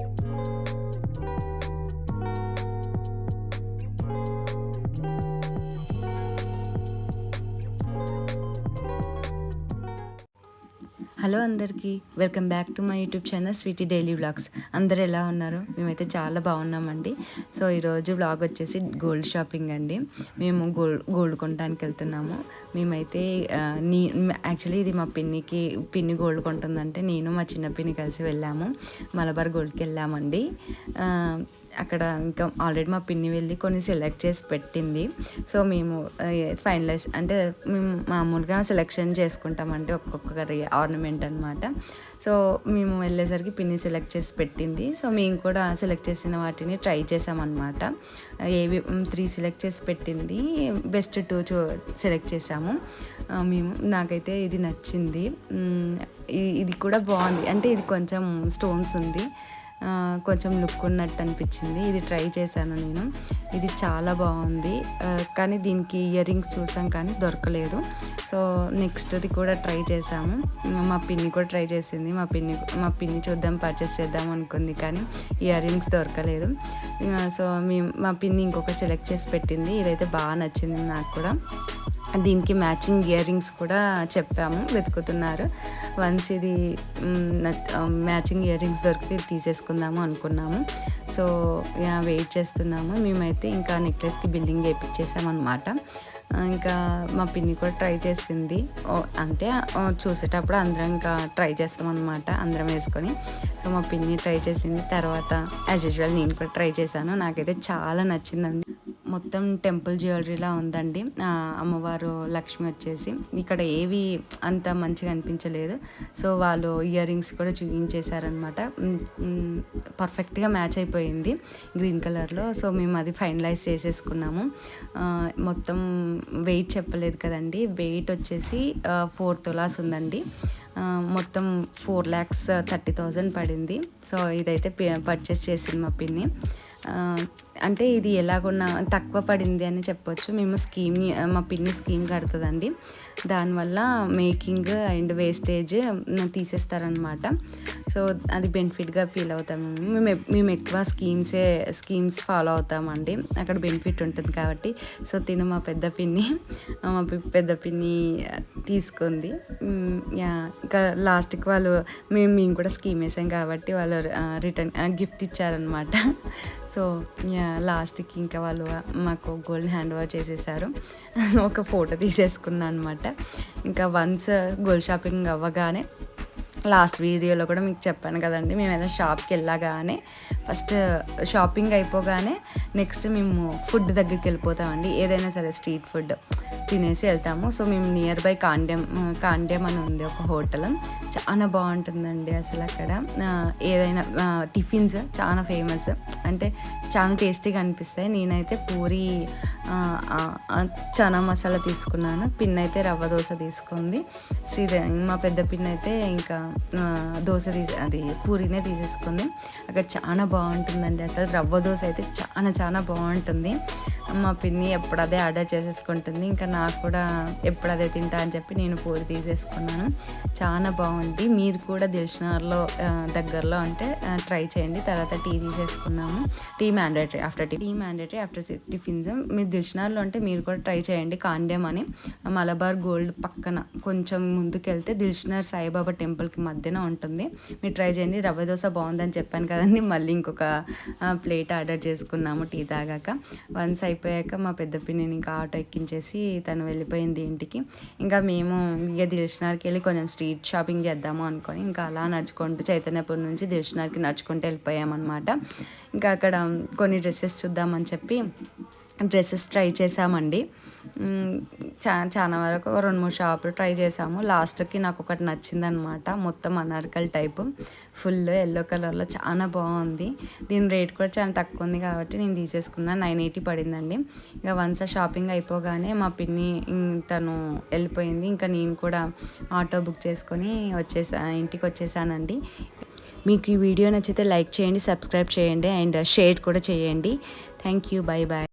you hello అందరికీ welcome back to my YouTube channel Sweety daily vlogs. అందరు ఎలా ఉన్నారు? మేమైతే చాలా బాగున్నామండి. సో ఈరోజు వ్లాగ్ వచ్చేసి గోల్డ్ షాపింగ్ అండి. మేము గోల్డ్ గోల్డ్ కొనడానికి వెళ్తున్నాము. మేమైతే నీ యాక్చువల్లీ ఇది మా పిన్నికి పిన్ని గోల్డ్ కొంటుందంటే నేను మా చిన్న పిన్ని కలిసి వెళ్ళాము. మలబార్ గోల్డ్కి వెళ్ళామండి. అక్కడ ఇంకా ఆల్రెడీ మా పిన్ని వెళ్ళి కొన్ని సెలెక్ట్ చేసి పెట్టింది. సో మేము ఫైనలైజ్ అంటే మేము మామూలుగా సెలెక్షన్ చేసుకుంటామంటే ఒక్కొక్కరి ఆర్నమెంట్ అనమాట సో మేము వెళ్ళేసరికి పిన్ని సెలెక్ట్ చేసి పెట్టింది. సో మేము కూడా సెలెక్ట్ చేసిన వాటిని ట్రై చేసామన్నమాట. ఏవి త్రీ సెలెక్ట్ చేసి పెట్టింది. బెస్ట్ టూ చూ సెలెక్ట్ చేసాము. మేము నాకైతే ఇది నచ్చింది. ఇది కూడా బాగుంది. అంటే ఇది కొంచెం స్టోన్స్ ఉంది. కొంచెం లుక్ ఉన్నట్టు అనిపించింది. ఇది ట్రై చేశాను నేను. ఇది చాలా బాగుంది. కానీ దీనికి ఇయర్ రింగ్స్ చూసాం కానీ దొరకలేదు. సో నెక్స్ట్ది కూడా ట్రై చేసాము మా పిన్ని కూడా ట్రై చేసింది. మా పిన్ని మా పిన్ని చూద్దాం పర్చేస్ చేద్దాం అనుకుంది కానీ ఇయర్ రింగ్స్ దొరకలేదు. సో మేము మా పిన్ని ఇంకొక సెలెక్ట్ చేసి పెట్టింది. ఇదైతే బాగా నచ్చింది నాకు కూడా. దీనికి మ్యాచింగ్ ఇయర్ రింగ్స్ కూడా చెప్పాము వెతుకుతున్నారు. వన్స్ ఇది మ్యాచింగ్ ఇయర్ రింగ్స్ దొరికి తీసేసుకుందాము అనుకున్నాము. సో వెయిట్ చేస్తున్నాము. మేమైతే ఇంకా నెక్లెస్కి బిల్డింగ్ చేయించేసామన్నమాట. ఇంకా మా పిన్ని కూడా ట్రై చేసింది. అంటే చూసేటప్పుడు అందరం ఇంకా ట్రై చేస్తామన్నమాట అందరం వేసుకొని. సో మా పిన్ని ట్రై చేసింది. తర్వాత యాజ్ యూజువల్ నేను కూడా ట్రై చేశాను. నాకైతే చాలా నచ్చిందండి. మొత్తం టెంపుల్ జ్యువెలరీలా ఉందండి. అమ్మవారు లక్ష్మి వచ్చేసి. ఇక్కడ ఏవి అంత మంచిగా అనిపించలేదు. సో వాళ్ళు ఇయర్ రింగ్స్ కూడా చూపించేశారనమాట పర్ఫెక్ట్గా మ్యాచ్ అయిపోయింది గ్రీన్ కలర్లో. సో మేము అది ఫైనలైజ్ చేసేసుకున్నాము. మొత్తం వెయిట్ చెప్పలేదు కదండి. వెయిట్ వచ్చేసి ఫోర్ తులాస్ ఉందండి. మొత్తం ఫోర్ ల్యాక్స్ థర్టీ థౌజండ్ పడింది. సో ఇదైతే పర్చేస్ చేసింది మా పిన్ని. అంటే ఇది ఎలాగున్నా తక్కువ పడింది అని చెప్పొచ్చు. మేము స్కీమ్ని మా పిన్ని స్కీమ్ కడుతుందండి. దానివల్ల మేకింగ్ అండ్ వేస్టేజ్ తీసేస్తారనమాట. సో అది బెనిఫిట్గా ఫీల్ అవుతాము. మేము మేము ఎక్కువ స్కీమ్సే స్కీమ్స్ ఫాలో అవుతామండి. అక్కడ బెనిఫిట్ ఉంటుంది కాబట్టి. సో తిను మా పెద్ద పిన్ని. మా పి- పెద్ద పిన్ని తీసుకుంది. యా ఇంకా లాస్ట్కి వాళ్ళు మేము మేము కూడా స్కీమ్ వేసాం కాబట్టి వాళ్ళు రిటర్న్ గిఫ్ట్ ఇచ్చారనమాట. So ya. లాస్ట్కి ఇంకా వాళ్ళు మాకు గోల్డ్ హ్యాండ్ ఓవర్ చేసేసారు. ఒక ఫోటో తీసేసుకున్నాను అనమాట ఇంకా వన్స్ గోల్డ్ షాపింగ్ అవ్వగానే లాస్ట్ వీడియోలో కూడా మీకు చెప్పాను కదండి మేము ఏదైనా షాప్కి వెళ్ళగానే ఫస్ట్ షాపింగ్ అయిపోగానే నెక్స్ట్ మేము ఫుడ్ దగ్గరికి వెళ్ళిపోతామండి. ఏదైనా సరే స్ట్రీట్ ఫుడ్ తినేసి వెళ్తాము. సో మేము నియర్ బై కాండ్యం కాండ్యం అని ఉంది ఒక హోటల్. చాలా బాగుంటుందండి అసలు అక్కడ. ఏదైనా టిఫిన్స్ చాలా ఫేమస్. అంటే చాలా టేస్టీగా అనిపిస్తాయి. నేనైతే పూరి చనా మసాలా తీసుకున్నాను. పిన్ అయితే రవ్వ దోశ తీసుకుంది. శ్రీదే మా పెద్ద పిన్ అయితే ఇంకా దోశ తీసి అది పూరినే తీసేసుకుంది. అక్కడ చాలా బాగుంటుందండి. అసలు రవ్వ దోశ అయితే చాలా చాలా బాగుంటుంది. మా పిన్ని ఎప్పుడు అదే ఆర్డర్ చేసేసుకుంటుంది. ఇంకా నాకు కూడా ఎప్పుడు అదే తింటా అని చెప్పి నేను పూరి తీసేసుకున్నాను. చాలా బాగుంది. మీరు కూడా దిల్షనార్లో దగ్గరలో అంటే ట్రై చేయండి. తర్వాత tea తీసేసుకున్నాము. Tea mandatory after tea. Tea mandatory after tiffins. మీరు దిల్షనార్లో అంటే మీరు కూడా ట్రై చేయండి. కాండ్యం అని మలబార్ గోల్డ్ పక్కన కొంచెం ముందుకెళ్తే దిల్షనార్ సాయిబాబా టెంపుల్కి మధ్యన ఉంటుంది. మీరు ట్రై చేయండి. రవ్వ దోశ బాగుందని చెప్పాను కదండి. మళ్ళీ ఇంకొక ప్లేట్ ఆర్డర్ చేసుకున్నాము టీ తాగాక. వన్స్ అయిపోయాక మా పెద్ద పిన్నిని ఇంకా ఆటో ఎక్కించేసి తను వెళ్ళిపోయింది ఇంటికి. ఇంకా మేము ఇక దిల్షనర్కి వెళ్ళి కొంచెం స్ట్రీట్ షాపింగ్ చేద్దాము అనుకొని ఇంకా అలా నడుచుకుంటూ చైతన్యపురం నుంచి దిల్షనర్కి నడుచుకుంటూ వెళ్ళిపోయామన్నమాట. ఇంకా అక్కడ కొన్ని డ్రెస్సెస్ చూద్దామని చెప్పి డ్రెస్సెస్ ట్రై చేసామండి చా చాలా వరకు రెండు మూడు షాపులు ట్రై చేసాము. లాస్ట్కి నాకు ఒకటి నచ్చిందనమాట. మొత్తం అనార్కల్ టైపు. ఫుల్ ఎల్లో కలర్లో చాలా బాగుంది. దీని రేట్ కూడా చాలా తక్కువ ఉంది కాబట్టి నేను తీసేసుకున్నాను నైన్ ఎయిటీ పడిందండి. ఇక వన్స్ షాపింగ్ అయిపోగానే మా పిన్ని తను వెళ్ళిపోయింది. ఇంకా నేను కూడా ఆటో బుక్ చేసుకొని వచ్చేసా ఇంటికి వచ్చేసానండి. మీకు ఈ వీడియో నచ్చితే లైక్ చేయండి సబ్స్క్రైబ్ చేయండి అండ్ షేర్ కూడా చేయండి. Thank you bye bye